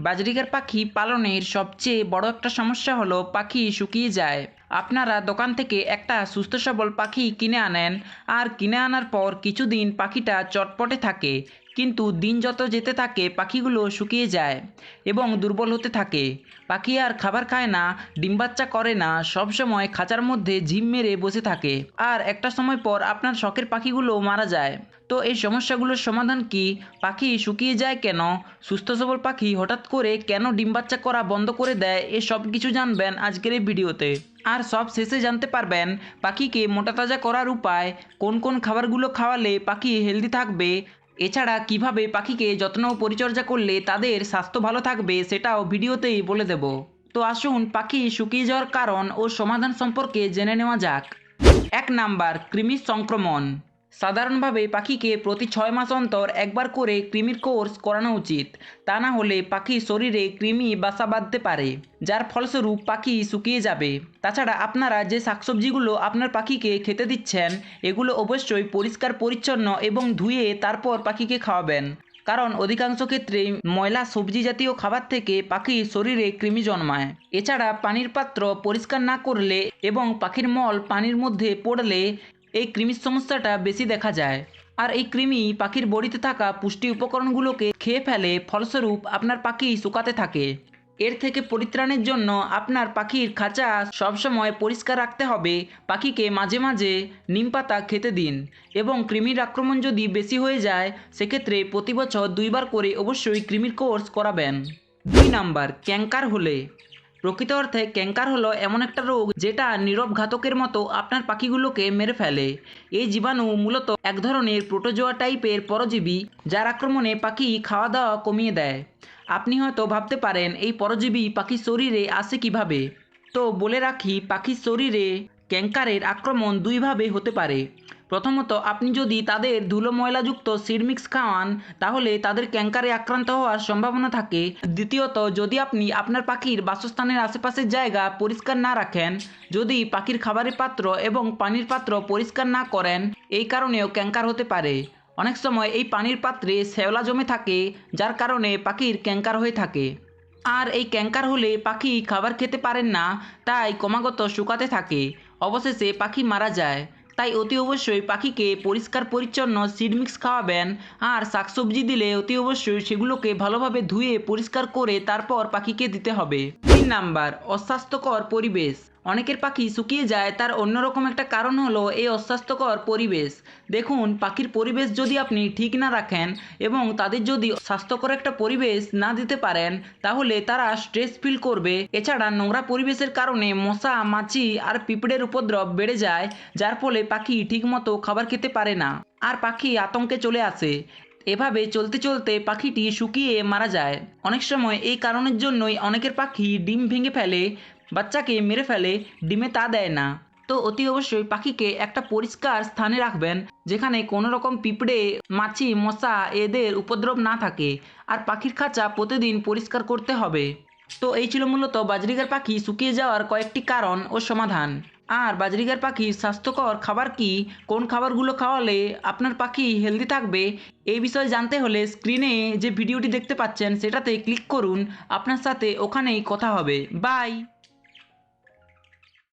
বাজরিকার পাখি পালনের সবচেয়ে বড় একটা সমস্যা হলো পাখি শুকিয়ে যায়। আপনারা দোকান থেকে একটা সুস্থ সবল পাখি কিনে আনেন, আর কিনে আনার পর কিছুদিন পাখিটা চটপটে থাকে। কিন্তু দিন যত যেতে থাকে, পাখিগুলো শুকিয়ে যায় এবং দুর্বল হতে থাকে। পাখি আর খাবার খায় না, ডিম বাচ্চা করে না সবসময় খাঁচার মধ্যে ঝিম মেরে বসে থাকে। আর একটা সময় পর আপনার শখের পাখিগুলো মারা যায়। তো এই সমস্যাগুলোর সমাধান কি? পাখি শুকিয়ে যায় কেন? সুস্থ সবল পাখি হঠাৎ করে কেন ডিম বাচ্চা করা বন্ধ করে দেয়? এ সব কিছু জানবেন আজকের এই ভিডিওতে। আর সব শেষে জানতে পারবেন, পাখিকে মোটা তাজা করার উপায়, কোন কোন খাবারগুলো খাওয়ালে পাখি হেলদি থাকবে এছাড়া কীভাবে পাখিকে যত্ন ও পরিচর্যা করলে তাদের স্বাস্থ্য ভালো থাকবে সেটাও ভিডিওতেই বলে দেব। তো আসুন পাখি শুকিয়ে যাওয়ার কারণ ও সমাধান সম্পর্কে জেনে নেওয়া যাক। এক নাম্বার কৃমি সংক্রমণ। সাধারণভাবে পাখিকে প্রতি ছয় মাস অন্তর একবার করে কৃমির কোর্স করানো উচিত। তা না হলে পাখির শরীরে কৃমি বাসা বাঁধতে পারে, যার ফলস্বরূপ পাখি শুকিয়ে যাবে। তাছাড়া আপনারা যে শাকসবজিগুলো আপনার পাখিকে খেতে দিচ্ছেন, এগুলো অবশ্যই পরিষ্কার, পরিচ্ছন্ন এবং ধুয়ে তারপর পাখিকে খাওয়াবেন। কারণ অধিকাংশ ক্ষেত্রে ময়লা সবজি জাতীয় খাবার থেকে পাখির শরীরে কৃমি জন্মায়। এছাড়া পানির পাত্র পরিষ্কার না করলে এবং পাখির মল পানির মধ্যে পড়লে এই কৃমির সমস্যাটা বেশি দেখা যায়। আর এই কৃমি পাখির বডিতে থাকা পুষ্টি উপকরণগুলোকে খেয়ে ফেলে, ফলস্বরূপ আপনার পাখি শুকাতে থাকে। এর থেকে পরিত্রাণের জন্য আপনার পাখির খাঁচা সবসময় পরিষ্কার রাখতে হবে। পাখিকে মাঝে মাঝে নিম পাতা খেতে দিন এবং কৃমির আক্রমণ যদি বেশি হয়ে যায়, সেক্ষেত্রে প্রতি বছর দুইবার করে অবশ্যই কৃমির কোর্স করাবেন। দুই নাম্বার ক্যাঙ্কার হলে। প্রকৃত অর্থে ক্যাঙ্কার হলো এমন একটা রোগ যেটা নীরব ঘাতকের মতো আপনার পাখিগুলোকে মেরে ফেলে। এই জীবাণু মূলত এক ধরনের প্রোটোজোয়া টাইপের পরজীবী যার আক্রমণে পাখি খাওয়া দাওয়া কমিয়ে দেয়। আপনি হয়তো ভাবতে পারেন, এই পরজীবী পাখির শরীরে আসে কীভাবে? তো বলে রাখি, পাখির শরীরে ক্যাঙ্কারের আক্রমণ দুইভাবে হতে পারে। প্রথমত, আপনি যদি তাদের ধুলো ময়লাযুক্ত সিড মিক্স খাওয়ান, তাহলে তাদের ক্যাঙ্কারে আক্রান্ত হওয়ার সম্ভাবনা থাকে। দ্বিতীয়ত, যদি আপনি আপনার পাখির বাসস্থানের আশেপাশের জায়গা পরিষ্কার না রাখেন, যদি পাখির খাবারের পাত্র এবং পানির পাত্র পরিষ্কার না করেন, এই কারণেও ক্যাঙ্কার হতে পারে। অনেক সময় এই পানির পাত্রে শ্যাওলা জমে থাকে, যার কারণে পাখির ক্যাঙ্কার হয়ে থাকে। আর এই ক্যাঙ্কার হলে পাখি খাবার খেতে পারেন না, তাই ক্রমাগত শুকাতে থাকে। অবশেষে পাখি মারা যায়। তাই অতি অবশ্যই পাখিকে পরিষ্কার পরিচ্ছন্ন সিড মিক্স খাওয়াবেন। আর শাকসবজি দিলে অতি অবশ্যই সেগুলোকে ভালোভাবে ধুয়ে পরিষ্কার করে তারপর পাখিকে দিতে হবে। তিন নাম্বার, অস্বাস্থ্যকর পরিবেশ। অনেকের পাখি শুকিয়ে যায়, তার অন্যরকম একটা কারণ হলো এই অস্বাস্থ্যকর পরিবেশ। দেখুন, পাখির পরিবেশ যদি আপনি ঠিক না রাখেন এবং তাদের যদি স্বাস্থ্যকর একটা পরিবেশ না দিতে পারেন, তাহলে তারা স্ট্রেস ফিল করবে। এছাড়া নোংরা পরিবেশের কারণে মশা, মাছি আর পিঁপড়ের উপদ্রব বেড়ে যায়, যার ফলে পাখি ঠিকমতো খাবার খেতে পারে না আর পাখি আতঙ্কে চলে আসে। এভাবে চলতে চলতে পাখিটি শুকিয়ে মারা যায়। অনেক সময় এই কারণের জন্যই অনেকের পাখি ডিম ভেঙে ফেলে বাচ্চাকে মেরে ফেলে, ডিমে তা দেয় না। তো অতি অবশ্যই পাখিকে একটা পরিষ্কার স্থানে রাখবেন, যেখানে কোনো রকম পিঁপড়ে, মাছি, মশা এদের উপদ্রব না থাকে। আর পাখির খাঁচা প্রতিদিন পরিষ্কার করতে হবে। তো এই ছিল মূলত বাজরিগার পাখি শুকিয়ে যাওয়ার কয়েকটি কারণ ও সমাধান। আর বাজরিগার পাখির স্বাস্থ্যকর খাবার কি, কোন খাবারগুলো খাওয়ালে আপনার পাখি হেলদি থাকবে, এই বিষয়ে জানতে হলে স্ক্রিনে যে ভিডিওটি দেখতে পাচ্ছেন, সেটাতে ক্লিক করুন। আপনার সাথে ওখানেই কথা হবে। বাই